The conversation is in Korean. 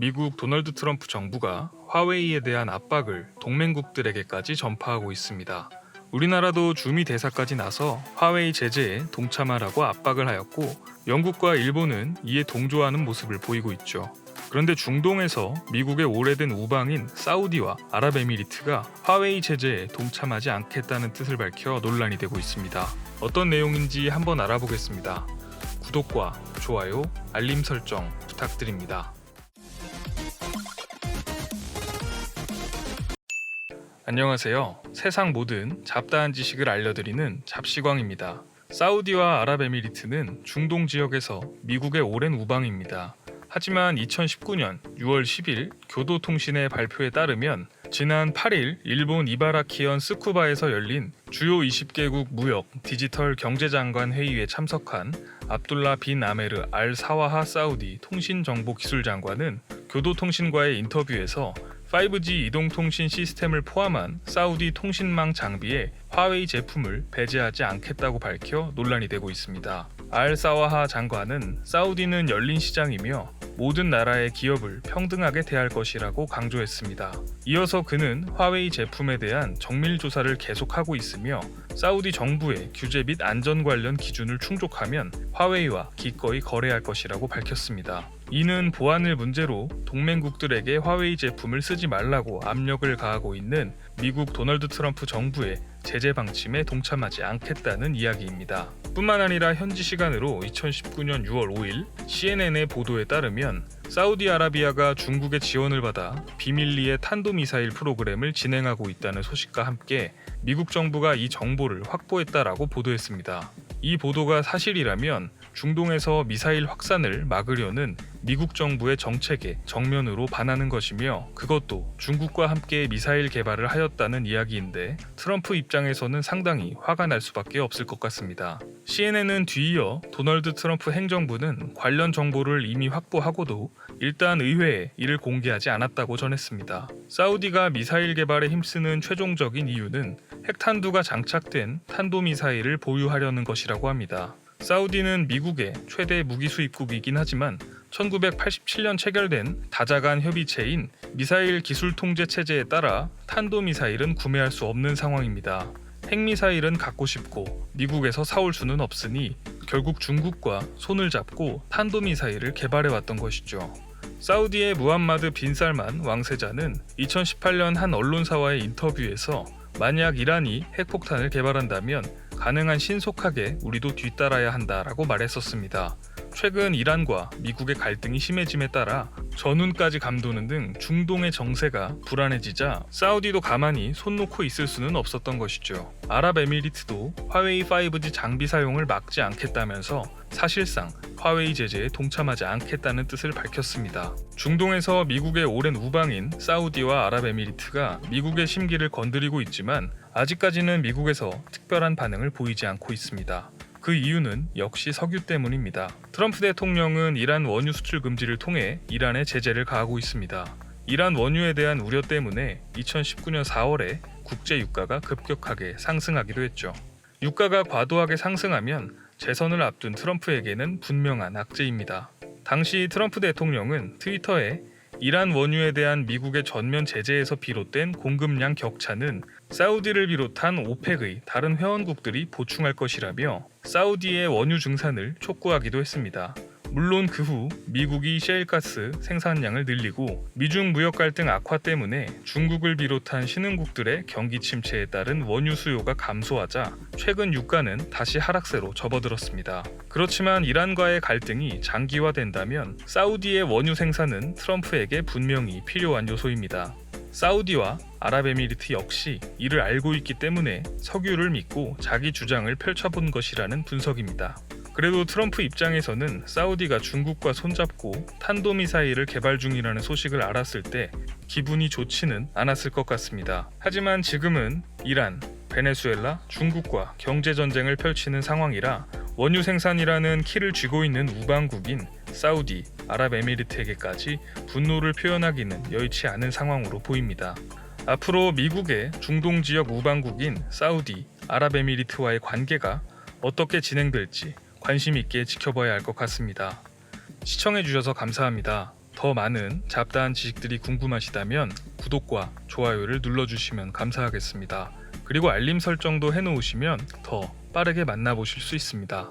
미국 도널드 트럼프 정부가 화웨이에 대한 압박을 동맹국들에게까지 전파하고 있습니다. 우리나라도 주미 대사까지 나서 화웨이 제재에 동참하라고 압박을 하였고 영국과 일본은 이에 동조하는 모습을 보이고 있죠. 그런데 중동에서 미국의 오래된 우방인 사우디와 아랍에미리트가 화웨이 제재에 동참하지 않겠다는 뜻을 밝혀 논란이 되고 있습니다. 어떤 내용인지 한번 알아보겠습니다. 구독과 좋아요, 알림 설정 부탁드립니다. 안녕하세요. 세상 모든 잡다한 지식을 알려드리는 잡시광입니다. 사우디와 아랍에미리트는 중동 지역에서 미국의 오랜 우방입니다. 하지만 2019년 6월 10일 교도통신의 발표에 따르면 지난 8일 일본 이바라키현 스쿠바에서 열린 주요 20개국 무역 디지털 경제장관 회의에 참석한 압둘라 빈 아메르 알 사와하 사우디 통신정보기술장관은 교도통신과의 인터뷰에서 5G 이동통신 시스템을 포함한 사우디 통신망 장비에 화웨이 제품을 배제하지 않겠다고 밝혀 논란이 되고 있습니다. 알 사와하 장관은 사우디는 열린 시장이며 모든 나라의 기업을 평등하게 대할 것이라고 강조했습니다. 이어서 그는 화웨이 제품에 대한 정밀 조사를 계속하고 있으며 사우디 정부의 규제 및 안전 관련 기준을 충족하면 화웨이와 기꺼이 거래할 것이라고 밝혔습니다. 이는 보안을 문제로 동맹국들에게 화웨이 제품을 쓰지 말라고 압력을 가하고 있는 미국 도널드 트럼프 정부의 제재 방침에 동참하지 않겠다는 이야기입니다. 뿐만 아니라 현지 시간으로 2019년 6월 5일 CNN의 보도에 따르면 사우디아라비아가 중국의 지원을 받아 비밀리에 탄도미사일 프로그램을 진행하고 있다는 소식과 함께 미국 정부가 이 정보를 확보했다라고 보도했습니다. 이 보도가 사실이라면 중동에서 미사일 확산을 막으려는 미국 정부의 정책에 정면으로 반하는 것이며 그것도 중국과 함께 미사일 개발을 하였다는 이야기인데 트럼프 입장에서는 상당히 화가 날 수밖에 없을 것 같습니다. CNN은 뒤이어 도널드 트럼프 행정부는 관련 정보를 이미 확보하고도 일단 의회에 이를 공개하지 않았다고 전했습니다. 사우디가 미사일 개발에 힘쓰는 최종적인 이유는 핵탄두가 장착된 탄도미사일을 보유하려는 것이라고 합니다. 사우디는 미국의 최대 무기 수입국이긴 하지만 1987년 체결된 다자간 협의체인 미사일 기술 통제 체제에 따라 탄도미사일은 구매할 수 없는 상황입니다. 핵미사일은 갖고 싶고 미국에서 사올 수는 없으니 결국 중국과 손을 잡고 탄도미사일을 개발해 왔던 것이죠. 사우디의 무함마드 빈 살만 왕세자는 2018년 한 언론사와의 인터뷰에서 만약 이란이 핵폭탄을 개발한다면 가능한 신속하게 우리도 뒤따라야 한다라고 말했었습니다. 최근 이란과 미국의 갈등이 심해짐에 따라 전운까지 감도는 등 중동의 정세가 불안해지자 사우디도 가만히 손 놓고 있을 수는 없었던 것이죠. 아랍에미리트도 화웨이 5G 장비 사용을 막지 않겠다면서 사실상 화웨이 제재에 동참하지 않겠다는 뜻을 밝혔습니다. 중동에서 미국의 오랜 우방인 사우디와 아랍에미리트가 미국의 심기를 건드리고 있지만 아직까지는 미국에서 특별한 반응을 보이지 않고 있습니다. 그 이유는 역시 석유 때문입니다. 트럼프 대통령은 이란 원유 수출 금지를 통해 이란에 제재를 가하고 있습니다. 이란 원유에 대한 우려 때문에 2019년 4월에 국제 유가가 급격하게 상승하기도 했죠. 유가가 과도하게 상승하면 재선을 앞둔 트럼프에게는 분명한 악재입니다. 당시 트럼프 대통령은 트위터에 이란 원유에 대한 미국의 전면 제재에서 비롯된 공급량 격차는 사우디를 비롯한 오펙의 다른 회원국들이 보충할 것이라며 사우디의 원유 증산을 촉구하기도 했습니다. 물론 그 후 미국이 셰일가스 생산량을 늘리고 미중 무역 갈등 악화 때문에 중국을 비롯한 신흥국들의 경기 침체에 따른 원유 수요가 감소하자 최근 유가는 다시 하락세로 접어들었습니다. 그렇지만 이란과의 갈등이 장기화된다면 사우디의 원유 생산은 트럼프에게 분명히 필요한 요소입니다. 사우디와 아랍에미리트 역시 이를 알고 있기 때문에 석유를 믿고 자기 주장을 펼쳐본 것이라는 분석입니다. 그래도 트럼프 입장에서는 사우디가 중국과 손잡고 탄도미사일을 개발 중이라는 소식을 알았을 때 기분이 좋지는 않았을 것 같습니다. 하지만 지금은 이란, 베네수엘라, 중국과 경제 전쟁을 펼치는 상황이라 원유 생산이라는 키를 쥐고 있는 우방국인 사우디, 아랍에미리트에게까지 분노를 표현하기는 여의치 않은 상황으로 보입니다. 앞으로 미국의 중동 지역 우방국인 사우디, 아랍에미리트와의 관계가 어떻게 진행될지 관심 있게 지켜봐야 할 것 같습니다. 시청해주셔서 감사합니다. 더 많은 잡다한 지식들이 궁금하시다면 구독과 좋아요를 눌러주시면 감사하겠습니다. 그리고 알림 설정도 해놓으시면 더 빠르게 만나보실 수 있습니다.